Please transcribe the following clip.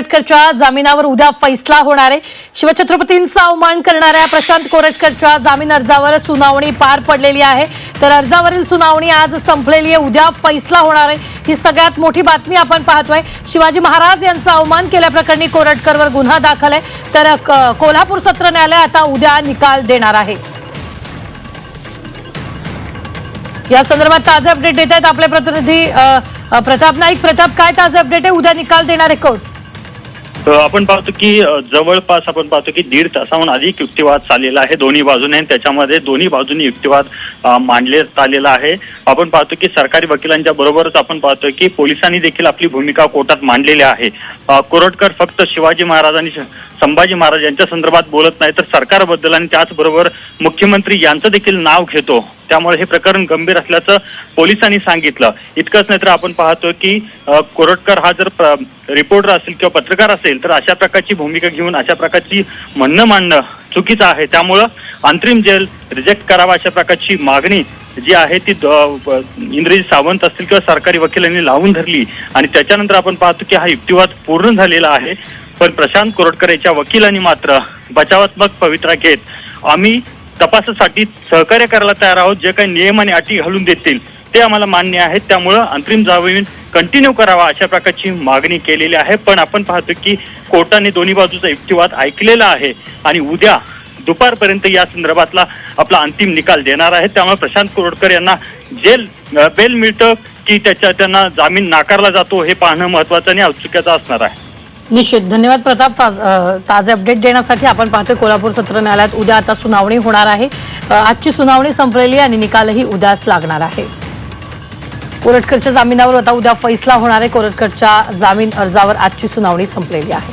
कोरटकरच्या जामिनावर उद्या फैसला होणार आहे. शिवछत्रपतींचा अवमान करणाऱ्या प्रशांत कोरटकरच्या जामीन अर्जावर सुनावणी पार पडलेली आहे. तर अर्जावरील सुनावणी आज संपलेली आहे. उद्या फैसला होणार आहे. ही सगळ्यात मोठी बातमी आपण पाहतोय. शिवाजी महाराज यांचा अवमान केल्याप्रकरणी कोरटकरवर गुन्हा दाखल आहे. तर कोल्हापूर सत्र न्यायालय आता उद्या निकाल देणार आहे. या संदर्भात ताजे अपडेट देत आहेत आपले प्रतिनिधी प्रताप नाईक. प्रताप काय ताजे अपडेट आहे? उद्या निकाल देणार आहे कोर्ट. आपण पाहतो की जवळपास आपण पाहतो की दीड तासाहून अधिक युक्तिवाद चाललेला आहे दोन्ही बाजूने. आणि त्याच्यामध्ये दोन्ही बाजूनी युक्तिवाद मांडले आलेला आहे. आपण पाहतो की सरकारी वकिलांच्या बरोबरच आपण पाहतो की पोलिसांनी देखील आपली भूमिका कोर्टात मांडलेली आहे. कोरटकर फक्त शिवाजी महाराज आणि संभाजी महाराज यांच्या संदर्भात बोलत नाही तर सरकारबद्दल आणि त्याचबरोबर मुख्यमंत्री यांचं देखील नाव घेतो. त्यामुळे हे प्रकरण गंभीर असल्याचं पोलिसांनी सांगितलं. इतकंच नाही तर आपण पाहतो की कोरटकर हा जर प्र- रिपोर्टर असेल किंवा पत्रकार असेल तर अशा प्रकारची भूमिका घेऊन अशा प्रकारची म्हणणं मांडणं चुकीचं आहे. त्यामुळं अंतरिम जेल रिजेक्ट करावा अशा प्रकारची मागणी जी आहे ती इंद्रजी सावंत असतील किंवा सरकारी वकिलांनी लावून धरली आणि त्याच्यानंतर आपण पाहतो की हा युक्तिवाद पूर्ण झालेला आहे. पण प्रशांत कोरटकर याच्या वकिलांनी मात्र बचावात्मक पवित्रा घेत आम्ही तपासासाठी सहकार्य करायला तयार आहोत. जे काही नियम आणि अटी घालून देतील ते आम्हाला मान्य आहेत. त्यामुळं अंतरिम जामीन कंटिन्यू करावा अशा प्रकारची मागणी केलेली आहे. पण आपण पाहतो की कोर्टाने दोन्ही बाजूचा युक्तिवाद ऐकलेला आहे आणि उद्या दुपारपर्यंत या संदर्भातला आपला अंतिम निकाल देणार आहे. त्यामुळे प्रशांत कोरटकर यांना जेल बेल मिळतं की त्याच्या त्यांना जामीन नाकारला जातो हे पाहणं महत्वाचं आणि औत्सुक्याचं असणार आहे. निश्चित. धन्यवाद प्रताप. ताज ताजे अपडेट देण्यासाठी आपण पाहतोय कोल्हापूर सत्र न्यायालयात उद्या आता सुनावणी होणार आहे. आजची सुनावणी संपलेली आहे आणि निकालही उद्याच लागणार आहे. कोरटकरच्या जामिनावर आता उद्या फैसला होणार आहे. कोरटकरच्या जामीन अर्जावर आजची सुनावणी संपलेली आहे.